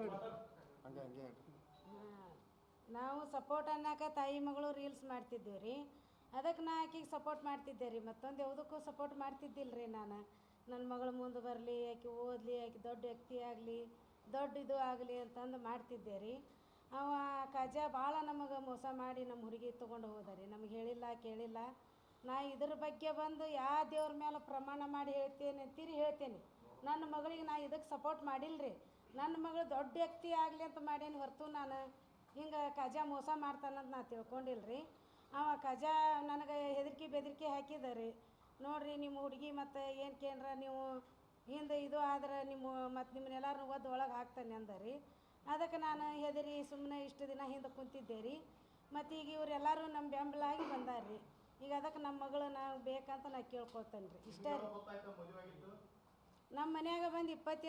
ಹೇಳ್ರಿ ಹಂಗೆ ಹಂಗೆ ನಾವು ಸಪೋರ್ಟ್ ಅನ್ನಕ ತಾಯಿ ಮಗಳು ರೀಲ್ಸ್ ಮಾಡ್ತಿದ್ದೀವಿ ರೀ ಅದಕ್ಕೆ ನಾ ಆಕಿಗೆ ಸಪೋರ್ಟ್ ಮಾಡ್ತಿದ್ದೆ ರೀ ಮತ್ತೊಂದು ಯಾವುದಕ್ಕೂ ಸಪೋರ್ಟ್ ಮಾಡ್ತಿದ್ದಿಲ್ಲ ರೀ ನಾನು ನನ್ನ ಮಗಳು ಮುಂದೆ ಬರಲಿ ಆಕೆ ಓದಲಿ ಆಕೆ ದೊಡ್ಡ ವ್ಯಕ್ತಿ ಆಗಲಿ ದೊಡ್ಡ ಇದು ಆಗಲಿ ಅಂತಂದು ಮಾಡ್ತಿದ್ದೆ ರೀ ಅವ ಕಜ ಭಾಳ ನಮಗೆ ಮೋಸ ಮಾಡಿ ನಮ್ಮ ಹುಡುಗಿ ತೊಗೊಂಡು ಹೋದ ರೀ ನಮಗೆ ಹೇಳಿಲ್ಲ ಕೇಳಿಲ್ಲ. ನಾ ಇದ್ರ ಬಗ್ಗೆ ಬಂದು ಯಾವ ದೇವ್ರ ಮೇಲೆ ಪ್ರಮಾಣ ಮಾಡಿ ಹೇಳ್ತೇನೆ ಅಂತೀರಿ ಹೇಳ್ತೇನೆ. ನನ್ನ ಮಗಳಿಗೆ ನಾ ಇದಕ್ಕೆ ಸಪೋರ್ಟ್ ಮಾಡಿಲ್ಲ ನನ್ನ ಮಗಳು ದೊಡ್ಡ ವ್ಯಕ್ತಿ ಆಗಲಿ ಅಂತ ಮಾಡೇನಿ ಹೊರತು ನಾನು ಹಿಂಗೆ ಕಜಾ ಮೋಸ ಮಾಡ್ತಾನಂತ ನಾ ತಿಳ್ಕೊಂಡಿಲ್ಲ ರೀ ಅವ ಕಜ ನನಗೆ ಹೆದರಿಕೆ ಬೆದರಿಕೆ ಹಾಕಿದ ರೀ ನೋಡ್ರಿ ನಿಮ್ಮ ಹುಡುಗಿ ಮತ್ತು ಏನು ಕೇಂದ್ರ ನೀವು ಹಿಂದೆ ಇದು ಆದ್ರೆ ನಿಮ್ಮ ಮತ್ತು ನಿಮ್ಮನ್ನೆಲ್ಲರೂ ಒದ್ದು ಒಳಗೆ ಹಾಕ್ತಾನೆ ಅಂದ ರೀ ಅದಕ್ಕೆ ನಾನು ಹೆದರಿ ಸುಮ್ಮನೆ ಇಷ್ಟು ದಿನ ಹಿಂದೆ ಕುಂತಿದ್ದೆ ರೀ ಮತ್ತು ಈಗ ಇವರೆಲ್ಲರೂ ನಮ್ಮ ಬೆಂಬಲ ಆಗಿ ಬಂದಾರ ರೀ ಈಗ ಅದಕ್ಕೆ ನಮ್ಮ ಮಗಳು ನಾವು ಬೇಕಂತ ನಾ ಕೇಳ್ಕೊಳ್ತೇನೆ ರೀ. ಇಷ್ಟೇ ರೀ ನಮ್ಮ ಮನ್ಯಾಗ ಬಂದು ಇಪ್ಪತ್ತು